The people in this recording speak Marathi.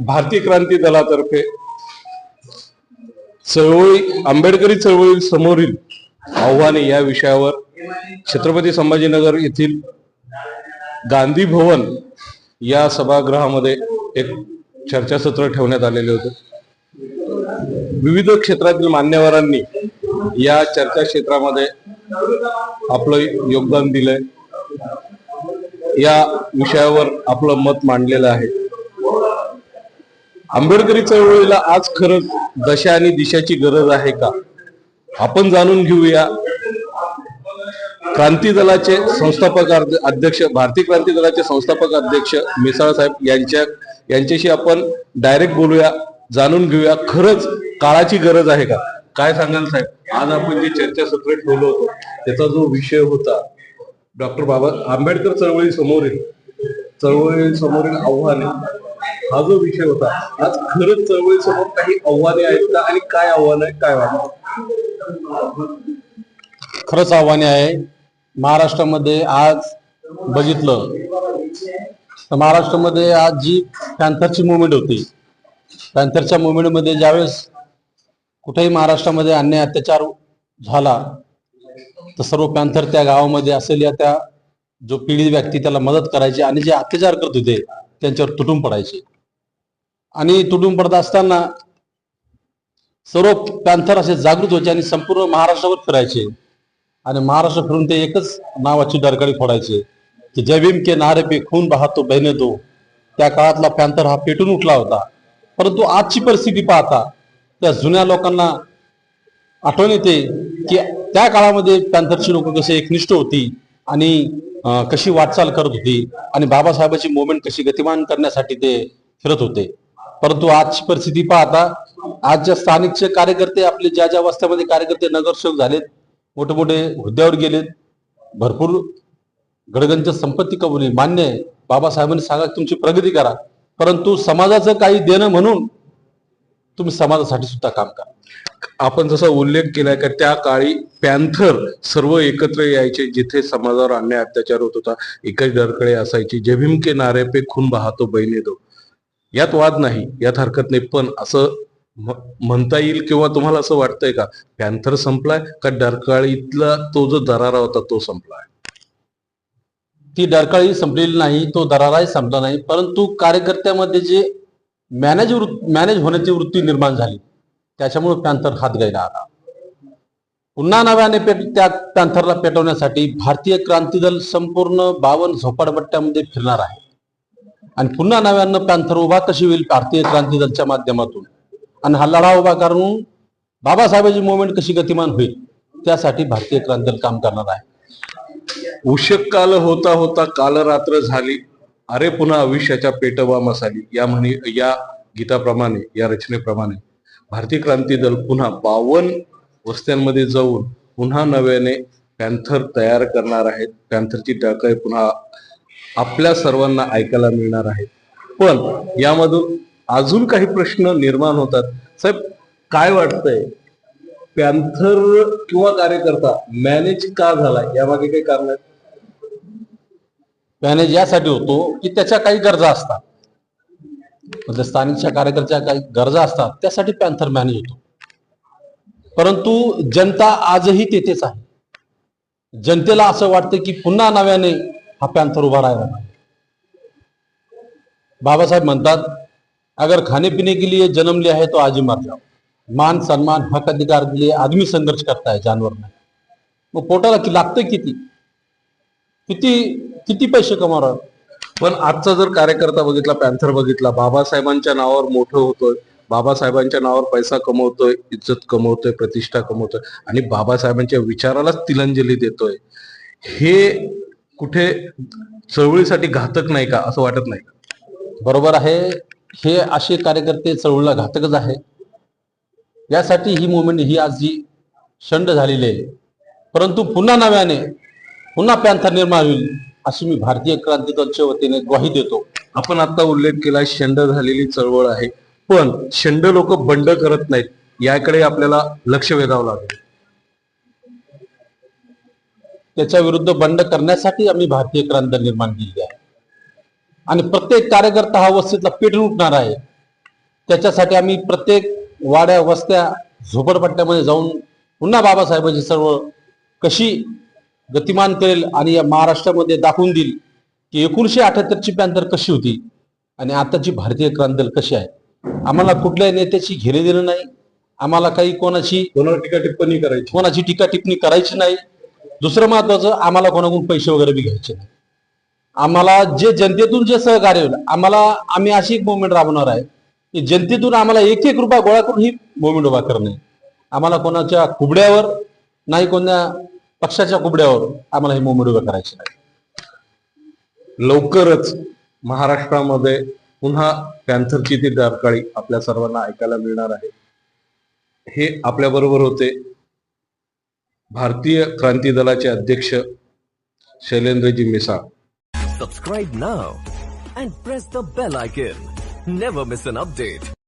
भारतीय क्रांती दलातर्फे चळवळी आंबेडकरी चळवळी समोरील आव्हाने या विषयावर छत्रपती संभाजीनगर येथील गांधी भवन या सभागृहामध्ये एक चर्चासत्र ठेवण्यात आलेले होते. विविध क्षेत्रातील मान्यवरांनी या चर्चा क्षेत्रामध्ये आपलं योगदान दिलंय. या विषयावर आपलं मत मांडलेलं आहे. आंबेडकरी चळवळीला आज खरंच दशा आणि दिशाची गरज आहे का? आपण जाणून घेऊया. क्रांती दलाचे संस्थापक अध्यक्ष भारतीय क्रांती दलाचे संस्थापक अध्यक्ष मिसाळ साहेब यांच्या यांच्याशी आपण डायरेक्ट बोलूया जाणून घेऊया. खरंच काळाची गरज आहे का? काय सांगाल साहेब? आज आपण जे चर्चासत्र ठेवलं होतं त्याचा जो विषय होता डॉक्टर बाबा आंबेडकर चळवळी समोरील चळवळी समोरील आव्हाने हा जो विषय होता आज खरंच चळवळी समोर काही आव्हाने आहेत का आणि काय आव्हान आहे काय वाटत? खरंच आव्हाने आहे. महाराष्ट्रामध्ये आज बघितलं तर महाराष्ट्रामध्ये आज जी पॅन्थरची मुवमेंट होती पॅन्थरच्या मुवमेंटमध्ये ज्यावेळेस कुठेही महाराष्ट्रामध्ये अन्याय अत्याचार झाला तर सर्व पॅन्थर त्या गावामध्ये असेल या त्या जो पीडित व्यक्ती त्याला मदत करायची आणि जे अत्याचार करत होते त्यांच्यावर तुटून पडायचे. आणि तुटून पडत असताना सर्व पॅन्थर असे जागृत व्हायचे आणि संपूर्ण महाराष्ट्रावर फिरायचे. आणि महाराष्ट्र फिरून ते एकच नावाची डरकाळी फोडायचे. की जय भीम के नारे पे खून बहातो बहिने दो. त्या काळातला पॅन्थर हा पेटून उठला होता. परंतु आजची परिस्थिती पाहता त्या जुन्या लोकांना आठवण येते की त्या काळामध्ये पॅन्थरची लोक कसे एकनिष्ठ होती आणि कशी वाटचाल करत होती आणि बाबासाहेबांची मुवमेंट कशी गतिमान करण्यासाठी ते फिरत होते. परंतु आजची परिस्थिती पाहता आजच्या स्थानिकचे कार्यकर्ते आपले ज्या ज्या वस्त्यामध्ये कार्यकर्ते नगरसेवक झालेत मोठे मोठे हुद्द्यावर गेलेत भरपूर गडगंज संपत्ती कमवली मान्य आहे. बाबासाहेबांनी सांगा की तुमची प्रगती करा. परंतु समाजाचं काही देणं म्हणून तुम्ही समाजासाठी सुद्धा काम करा. आपण जसा उल्लेख केलाय का त्या काळी पॅन्थर सर्व एकत्र यायचे जिथे समाजावर अन्याय अत्याचार होत होता. एकच डरकळे असायची. जे भीमके नारे पे खून बहातो बहिणी दो यात वाद नाही यात हरकत नाही. पण असं म्हणता येईल किंवा तुम्हाला असं वाटतंय का? पॅन्थर संपलाय का डरकाळीतला तो जो दरारा होता तो संपलाय? ती डरकाळी संपलेली नाही तो दराराही संपला नाही. परंतु कार्यकर्त्यामध्ये जे मॅनेज मॅनेज होण्याची वृत्ती निर्माण झाली त्याच्यामुळे पॅन्थर हात गायला आला. पुन्हा नव्याने पेट त्या पॅन्थरला पेटवण्यासाठी भारतीय क्रांती दल संपूर्ण बावन झोपडपट्ट्यामध्ये फिरणार आहे. आणि पुन्हा नव्यानं पॅन्थर उभा कशी होईल भारतीय क्रांती दलच्या माध्यमातून? आणि हा लढा उभा करून बाबासाहेबांची मुवमेंट कशी गतिमान होईल? त्यासाठी भारतीय क्रांती दल काम करणार आहे. उशक काल होता होता काल रात्र झाली. अरे पुन्हा आयुष्याच्या पेटवा मसाली या म्हणी या गीताप्रमाणे या रचनेप्रमाणे भारतीय क्रांती दल पुन्हा बावन वस्त्यांमध्ये जाऊन पुन्हा नव्याने पॅन्थर तयार करणार आहेत. पॅन्थरची डळकळी पुन्हा आपल्या सर्वांना ऐकायला मिळणार आहे. पण यामधून अजून काही प्रश्न निर्माण होतात. साहेब काय वाटतंय? पॅन्थर किंवा कार्यकर्ता मॅनेज का झाला यामागे काही कारण आहेत? मॅनेज यासाठी होतो की त्याच्या काही गरजा असतात. म्हणजे स्थानिकच्या कार्यकर्त्या काही गरजा असतात त्यासाठी पॅन्थर मॅनेज होतो. परंतु जनता आजही तेथेच आहे. जनतेला असं वाटतं की पुन्हा नव्याने हा पॅन्थर उभा राहिला बाबासाहेब म्हणतात अगर खाने पीने के लिए जन्म लिया है तो आज ही मर जाओ. मान सन्मान हक अधिकार के लिए आदमी संघर्ष करता है जानवर नाही मग पोटाला की लागतंय किती? किती किती पैसे कमावणार पण आजचा जर कार्यकर्ता बघितला पॅन्थर बघितला बाबासाहेबांच्या नावावर मोठं होतोय बाबासाहेबांच्या नावावर पैसा कमवतोय इज्जत कमवतोय प्रतिष्ठा कमवतोय आणि बाबासाहेबांच्या विचारालाच तिलांजली देतोय हे कुठे चळवळीसाठी घातक नाही का असं वाटत नाही? बरोबर आहे. हे असे कार्यकर्ते चळवळीला घातकच आहे. यासाठी ही मुवमेंट ही आज जी शंड झालेली आहे. परंतु पुन्हा नव्याने पुन्हा पॅन्थर निर्माण होईल अशी मी भारतीय क्रांती दलच्या वतीने ग्वाही देतो. आपण आता उल्लेख केला शंड झालेली चळवळ आहे. पण शंड लोक बंड करत नाहीत. याकडे आपल्याला लक्ष वेधावं लागेल. त्याच्या विरुद्ध बंड करण्यासाठी आम्ही भारतीय क्रांती दल निर्माण केली आहे. आणि प्रत्येक कार्यकर्ता हा वस्तीतला पेटून उठणार आहे. त्याच्यासाठी आम्ही प्रत्येक वाड्या वस्त्या झोपडपट्ट्यामध्ये जाऊन पुन्हा बाबासाहेबांची सर्व कशी गतिमान करेल आणि या महाराष्ट्रामध्ये दाखवून देईल की एकोणीशे अठ्याहत्तरची पॅन्थर कशी होती आणि आताची भारतीय क्रांती दल कशी आहे. आम्हाला कुठल्याही नेत्याची घेणे देणं नाही. आम्हाला काही कोणाची कोणावर टीका टिप्पणी करायची? कोणाची टीका टिप्पणी करायची नाही. दुसरं महत्वाचं आम्हाला कोणाकडून पैसे वगैरे बी घ्यायचे नाही. आम्हाला जे जनतेतून जे सहकार्य होईल आम्हाला आम्ही अशी एक मुवमेंट राबवणार आहे की जनतेतून आम्हाला एक एक रुपया गोळा करून ही मुवमेंट उभा करणे. आम्हाला कोणाच्या कुबड्यावर नाही कोणत्या पक्षाच्या कुबड्यावर आम्हाला ही मुवमेंट उभा करायची नाही. लवकरच महाराष्ट्रामध्ये पुन्हा पॅन्थरची ती डरकाळी आपल्या सर्वांना ऐकायला मिळणार आहे. हे आपल्या बरोबर होते. भारतीय क्रांति दलाचे अध्यक्ष शैलेंद्रजी Mishra subscribe now and press the bell I gill never miss update